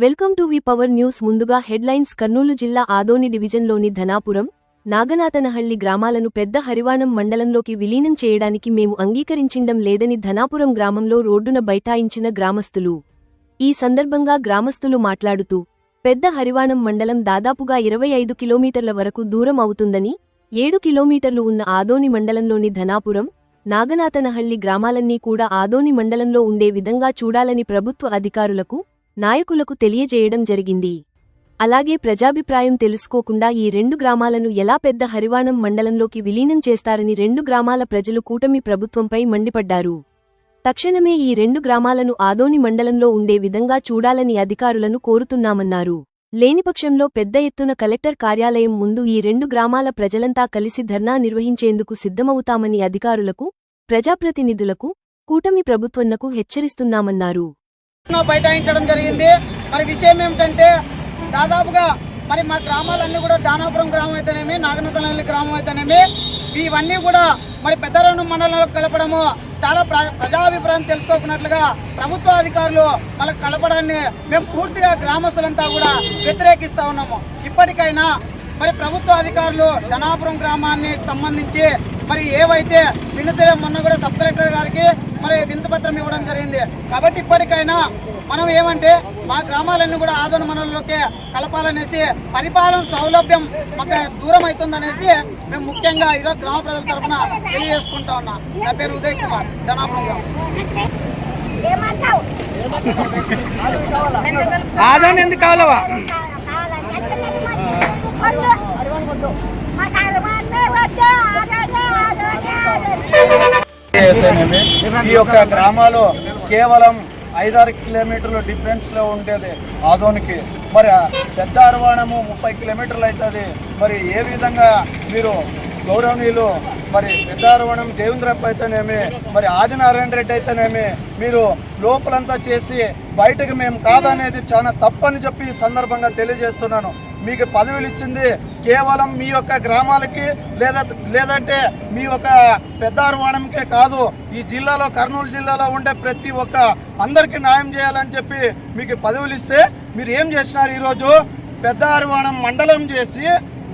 Welcome to V power news ముందుగా headlines Kurnool జిల్లా ఆదోని డివిజన్లోని ధనాపురం నాగనాథనహళ్ళి గ్రామాలను పెద్ద హరివాణం మండలంలోకి విలీనం చేయడానికి మేము అంగీకరించిండం లేదని ధనాపురం గ్రామంలో రోడ్డున బైఠాయించిన గ్రామస్తులు. ఈ సందర్భంగా గ్రామస్తులు మాట్లాడుతూ పెద్ద హరివాణం మండలం దాదాపుగా ఇరవై ఐదు కిలోమీటర్ల వరకు దూరం అవుతుందని ఏడు కిలోమీటర్లు ఉన్న ఆదోని మండలంలోని ధనాపురం నాగనాథనహళ్ళి గ్రామాలన్నీ కూడా ఆదోని మండలంలో ఉండే విధంగా చూడాలని ప్రభుత్వ అధికారులకు నాయకులకు తెలియజేయడం జరిగింది. అలాగే ప్రజాభిప్రాయం తెలుసుకోకుండా ఈ రెండు గ్రామాలను ఎలా పెద్ద హరివాణం మండలంలోకి విలీనం చేస్తారని రెండు గ్రామాల ప్రజలు కూటమి ప్రభుత్వంపై మండిపడ్డారు. తక్షణమే ఈ రెండు గ్రామాలను ఆదోని మండలంలో ఉండే విధంగా చూడాలని అధికారులను కోరుతున్నామన్నారు. లేనిపక్షంలో పెద్ద ఎత్తున కలెక్టర్ కార్యాలయం ముందు ఈ రెండు గ్రామాల ప్రజలంతా కలిసి ధర్నా నిర్వహించేందుకు సిద్ధమవుతామని అధికారులకు ప్రజాప్రతినిధులకు కూటమి ప్రభుత్వన్నకు హెచ్చరిస్తున్నామన్నారు. బైఠాయించడం జరిగింది. మరి విషయం ఏమిటంటే దాదాపుగా మరి మా గ్రామాలన్నీ కూడా దానాపురం గ్రామం అయితేనేమి నాగనతనల్లి గ్రామం అయితేనేమి ఇవన్నీ కూడా మరి పెద్దరేణు మండలంలో కలపడము చాలా ప్ర ప్రజాభిప్రాయం తెలుసుకోకున్నట్లుగా ప్రభుత్వ అధికారులు వాళ్ళకి కలపడాన్ని మేము పూర్తిగా గ్రామస్తులంతా కూడా వ్యతిరేకిస్తూ ఉన్నాము. ఇప్పటికైనా మరి ప్రభుత్వ అధికారులు ధనాపురం గ్రామాన్ని సంబంధించి మరి ఏవైతే వినతి మొన్న కూడా సబ్ కలెక్టర్ గారికి మరి వినతిపత్రం ఇవ్వడం జరిగింది. కాబట్టి ఇప్పటికైనా మనం ఏమంటే మా గ్రామాలన్నీ కూడా ఆదోన మనలోకి కలపాలనేసి పరిపాలన సౌలభ్యం మాకు దూరం అవుతుందనేసి మేము ముఖ్యంగా ఈరోజు గ్రామ ప్రజల తరఫున తెలియజేసుకుంటా ఉన్నా. నా పేరు ఉదయ్ కుమార్ ధనాపురం ఎందుకు కావాలవా? ఈ యొక్క గ్రామాలు కేవలం ఐదారు కిలోమీటర్ల డిఫరెన్స్లో ఉండేది ఆదోనికి. మరి పెద్ద అరవాణము ముప్పై కిలోమీటర్లు అవుతుంది మరి ఏ విధంగా మీరు గౌరవనీయులు మరి పెద్ద అరవణం దేవేంద్రప్ప అయితేనేమి మరి ఆదినారాయణ రెడ్డి అయితేనేమి మీరు లోపలంతా చేసి బయటకు మేము కాదనేది చాలా తప్పని చెప్పి ఈ సందర్భంగా తెలియజేస్తున్నాను. మీకు పదవులు ఇచ్చింది కేవలం మీ యొక్క గ్రామాలకి లేదా లేదంటే మీ యొక్క పెద్దారువాణంకే కాదు ఈ జిల్లాలో కర్నూలు జిల్లాలో ఉండే ప్రతి ఒక్క అందరికీ న్యాయం చేయాలని చెప్పి మీకు పదవులు ఇస్తే మీరు ఏం చేసినారు ఈరోజు? పెద్దారువాణం మండలం చేసి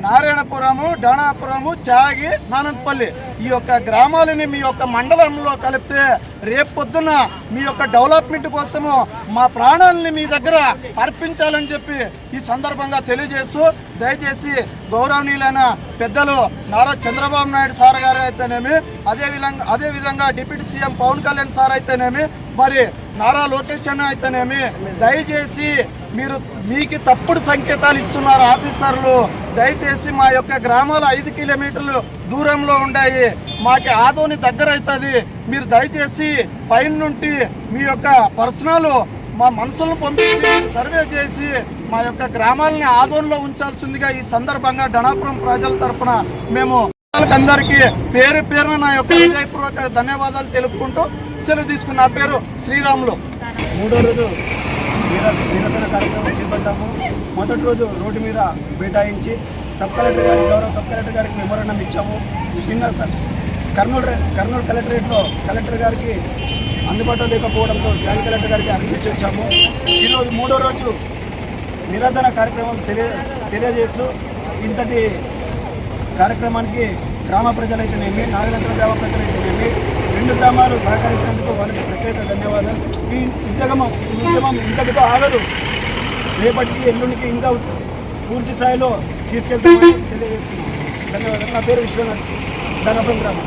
నారాయణపురము డానాపురము చాగి నానంతపల్లి ఈ యొక్క గ్రామాలని మీ యొక్క మండలంలో కలిపితే రేపు పొద్దున మీ యొక్క డెవలప్మెంట్ కోసము మా ప్రాణాలని మీ దగ్గర అర్పించాలని చెప్పి ఈ సందర్భంగా తెలియజేస్తూ దయచేసి గౌరవనీయులైన పెద్దలు నారా చంద్రబాబు నాయుడు సార్ గారు అయితేనేమి అదే విధంగా అదే విధంగా deputy CM Pawan Kalyan sir అయితేనేమి మరి నారా లోకేష్ అన్న అయితేనేమి దయచేసి మీరు మీకు తప్పుడు సంకేతాలు ఇస్తున్నారు ఆఫీసర్లు. దయచేసి మా యొక్క గ్రామాలు ఐదు కిలోమీటర్లు దూరంలో ఉన్నాయి మాకు ఆదోని దగ్గర అవుతుంది మీరు దయచేసి పైన నుండి మీ యొక్క పర్సనల్ మా మనసులను పంపించి సర్వే చేసి మా యొక్క గ్రామాలని ఆదోన్లో ఉంచాల్సిందిగా ఈ సందర్భంగా డనాపురం ప్రజల తరపున మేము అందరికీ పేరు పేరున నా యొక్క హృదయపూర్వక ధన్యవాదాలు తెలుపుకుంటూ సెలవు తీసుకున్న పేరు శ్రీరాములు. మూడో రోజు నిరసన కార్యక్రమం చేపట్టాము. మొదటి రోజు రోడ్డు మీద బైఠాయించి సబ్ కలెక్టర్ గారి గౌరవ సబ్ కలెక్టర్ గారికి మెమోరాండం ఇచ్చాము. నిన్న కర్నూలు కర్నూలు కలెక్టరేట్లో కలెక్టర్ గారికి అందుబాటులో లేకపోవడంతో జాయింట్ కలెక్టర్ గారికి అర్జించి వచ్చాము. ఈరోజు మూడో రోజు నిరాధన కార్యక్రమం తెలియ తెలియజేస్తూ ఇంతటి కార్యక్రమానికి గ్రామ ప్రజలైతేనేమి నాగరంధ్ర గ్రామ ప్రజలైతేనేమి రెండు గ్రామాలు సహకరించినందుకు వారికి ప్రత్యేక ధన్యవాదాలు. ఈ ఉద్యమం ఈ ఉద్యమం ఇంతటితో ఆగదు. రేపటికి ఎల్లుండికి ఇంకా పూర్తి స్థాయిలో తీసుకెళ్తామని తెలియజేస్తున్నాం. ధన్యవాదాలు. నా పేరు విశ్వనాథ్. ధనపురం గ్రామం.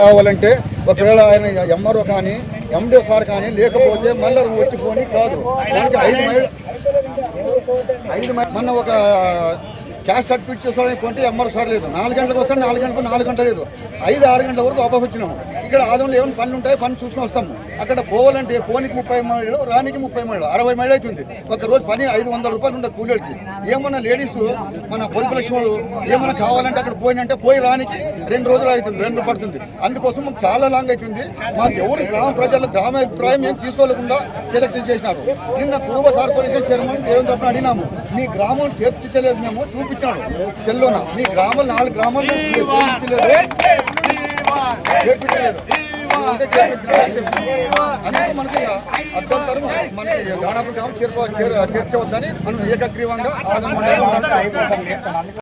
కావాలంటే ఒకవేళ ఆయన ఎంఆర్ఓ కానీ ఎండిఓ సార్ కానీ లేకపోతే మళ్ళీ వచ్చిపోని కాదు. దానికి ఐదు మైళ్ళు ఐదు మైళ్ళు మొన్న ఒక క్యాష్ సర్టిఫికేట్ చేసుకోవడానికి కొంటే ఎంఆర్ఓ సార్ లేదు. నాలుగు గంటలకు వస్తాను నాలుగు గంటలకు నాలుగు గంటలు లేదు. ఐదు ఆరు గంటల వరకు వాపస్ వచ్చినాము. ఇక్కడ ఆదంలో ఏమైనా పనులు ఉంటాయి పని చూసుకుని వస్తాము. అక్కడ పోవాలంటే పోనీకి ముప్పై మైళ్ళు రానికి ముప్పై మైళ్ళు అరవై మైళ్ళు అవుతుంది. ఒక రోజు పని ఐదు వందల రూపాయలు ఉండే కూలీలకి. ఏమన్నా లేడీస్ మన పొదుపు లక్ష్మణులు ఏమన్నా కావాలంటే అక్కడ పోయినంటే పోయి రానికి రెండు రోజులు అవుతుంది రెండు పడుతుంది. అందుకోసం మాకు చాలా లాంగ్ అవుతుంది. మాకు ఎవరు గ్రామ ప్రజల గ్రామ అభిప్రాయం ఏం తీసుకోలేకుండా సెలక్షన్ చేసినారు. నిన్న కురువ కార్పొరేషన్ చైర్మన్ దేవేంద్ర అడిగినాము మీ గ్రామం చేర్పించలేదు మేము చూపించాడు సెల్లోన మీ గ్రామం నాలుగు గ్రామాలు చూపించలేదు అందుకే మనకి అభ్యంతరం మనకి గాడాపు చేర్చవద్దని మనం ఏకగ్రీవంగా